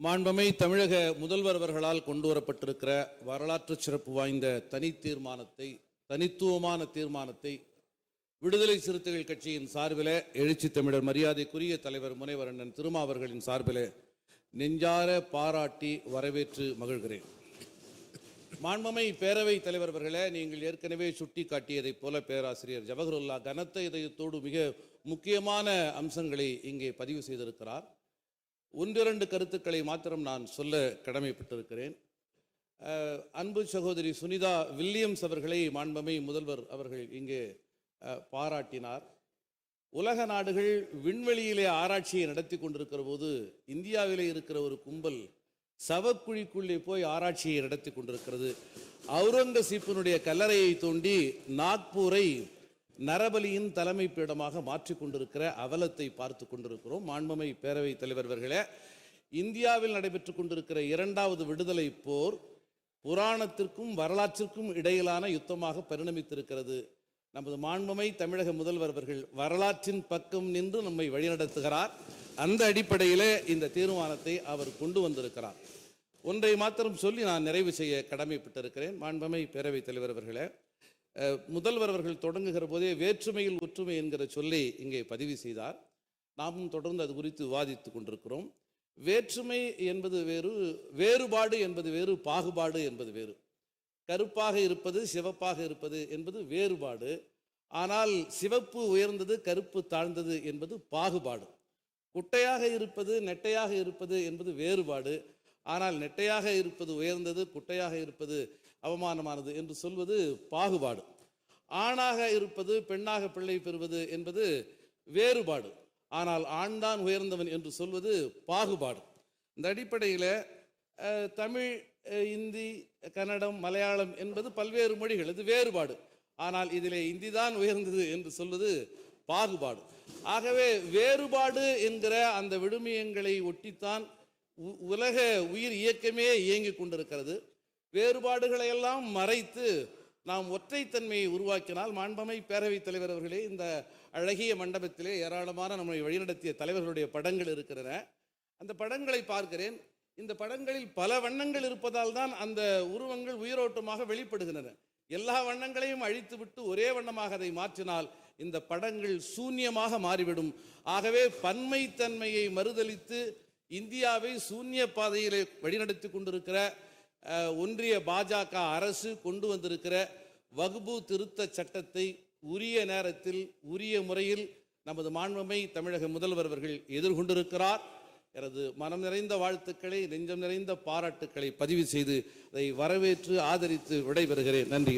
மாண்பமை தமிழக முதல்வர் அவர்களால் கொண்டு வரப்பட்டிருக்கிற வரலாற்று சிறப்பு வாய்ந்த தனி தீர்மானத்தை தனித்துவமான தீர்மானத்தை விடுதலை சிறுத்தைகள் கட்சியின் சார்பில் எழுச்சி தமிழர் மரியாதைக்குரிய தலைவர் முனைவரண்ணன் திருமாவர்களின் திருமா அவர்களின் சார்பில் நெஞ்சார பாராட்டி வரவேற்று மகிழ்கிறேன். மாண்பமை பேரவை தலைவர் அவர்களே நீங்கள் ஏற்கனவே சுட்டி காட்டியதைப் போல பேராசிரியர் ஜவஹருல்லா கனத்த இதயத்தோடு மிக முக்கியமான அம்சங்களை இங்கே பதிவு செய்திருக்கிறார். ஒன்றிரண்டு கருத்துக்களை மாத்திரம் நான் சொல்ல கடமைப்பட்டிருக்கிறேன். அன்பு சகோதரி சுனிதா வில்லியம்ஸ் அவர்களை மாண்பமை முதல்வர் அவர்கள் இங்கே பாராட்டினார். உலக நாடுகள் விண்வெளியிலே ஆராய்ச்சியை நடத்தி கொண்டிருக்கிற போது இந்தியாவிலே இருக்கிற ஒரு கும்பல் சவக்குழிக்குள்ளே போய் ஆராய்ச்சியை நடத்தி கொண்டிருக்கிறது. அவுரங்கசீப்பினுடைய கல்லறையை தோண்டி நாக்பூரை நரபலியின் தலைமை பீடமாக மாற்றிக் கொண்டிருக்கிற அவலத்தை பார்த்து கொண்டிருக்கிறோம். மாண்புமை பேரவைத் தலைவர் அவர்களே இந்தியாவில் நடைபெற்றுக் கொண்டிருக்கிற இரண்டாவது விடுதலை போர் புராணத்திற்கும் வரலாற்றிற்கும் இடையிலான யுத்தமாக பரிணமித்திருக்கிறது. நமது மாண்புமை தமிழக முதல்வர் அவர்கள் வரலாற்றின் பக்கம் நின்று நம்மை வழிநடத்துகிறார். அந்த அடிப்படையிலே இந்த தீர்மானத்தை அவர் கொண்டு வந்திருக்கிறார். ஒன்றை மாத்திரம் சொல்லி நான் நிறைவு செய்ய கடமைப்பட்டிருக்கிறேன். மாண்புமை பேரவைத் தலைவர் அவர்களே முதல்வர் அவர்கள் தொடங்குகிற போதே வேற்றுமையில் ஒற்றுமை என்கிற சொல்லை இங்கே பதிவு செய்தார். நாமும் தொடர்ந்து அது குறித்து விவாதித்து கொண்டிருக்கிறோம். வேற்றுமை என்பது வேறு வேறுபாடு என்பது வேறு பாகுபாடு என்பது வேறு. கருப்பாக இருப்பது சிவப்பாக இருப்பது என்பது வேறுபாடு. ஆனால் சிவப்பு உயர்ந்தது கருப்பு தாழ்ந்தது என்பது பாகுபாடு. குட்டையாக இருப்பது நெட்டையாக இருப்பது என்பது வேறுபாடு. ஆனால் நெட்டையாக இருப்பது உயர்ந்தது குட்டையாக இருப்பது அவமானமானது என்று சொல்வது பாகுபாடு. ஆணாக இருப்பது பெண்ணாக பிள்ளை பெறுவது என்பது வேறுபாடு. ஆனால் ஆண்தான் உயர்ந்தவன் என்று சொல்வது பாகுபாடு. இந்த அடிப்படையில் தமிழ் இந்தி கன்னடம் மலையாளம் என்பது பல்வேறு மொழிகள். இது வேறுபாடு. ஆனால் இதிலே இந்தி தான் உயர்ந்தது என்று சொல்வது பாகுபாடு. ஆகவே வேறுபாடு என்கிற அந்த விடுமியங்களை ஒட்டித்தான் உ- உலக உயிர் இயக்கமே இயங்கிக் கொண்டிருக்கிறது. வேறுபாடுகளை எல்லாம் மறைத்து நாம் ஒற்றைத்தன்மையை உருவாக்கினால் மாண்பமை பேரவைத் தலைவர் அவர்களே இந்த அழகிய மண்டபத்திலே ஏராளமான நம்மை வழிநடத்திய தலைவர்களுடைய படங்கள் இருக்கின்றன அந்த படங்களை பார்க்கிறேன். இந்த படங்களில் பல வண்ணங்கள் இருப்பதால் தான் அந்த உருவங்கள் உயிரோட்டமாக வெளிப்படுகின்றன. எல்லா வண்ணங்களையும் அழித்துவிட்டு ஒரே வண்ணமாக அதை மாற்றினால் இந்த படங்கள் சூன்யமாக மாறிவிடும். ஆகவே பன்மைத்தன்மையை மறுதளித்து இந்தியாவை சூன்ய பாதையிலே வழிநடத்தி கொண்டிருக்கிற ஒன்றிய பாஜக அரசு கொண்டு வந்திருக்கிற வகுப்பு திருத்த சட்டத்தை உரிய நேரத்தில் உரிய முறையில் நமது மாண்புமை தமிழக முதல்வர் அவர்கள் எதிர்கொண்டிருக்கிறார். எனது மனம் நிறைந்த வாழ்த்துக்களை நெஞ்சம் நிறைந்த பாராட்டுக்களை பதிவு செய்து அதை வரவேற்று ஆதரித்து விடைபெறுகிறேன். நன்றி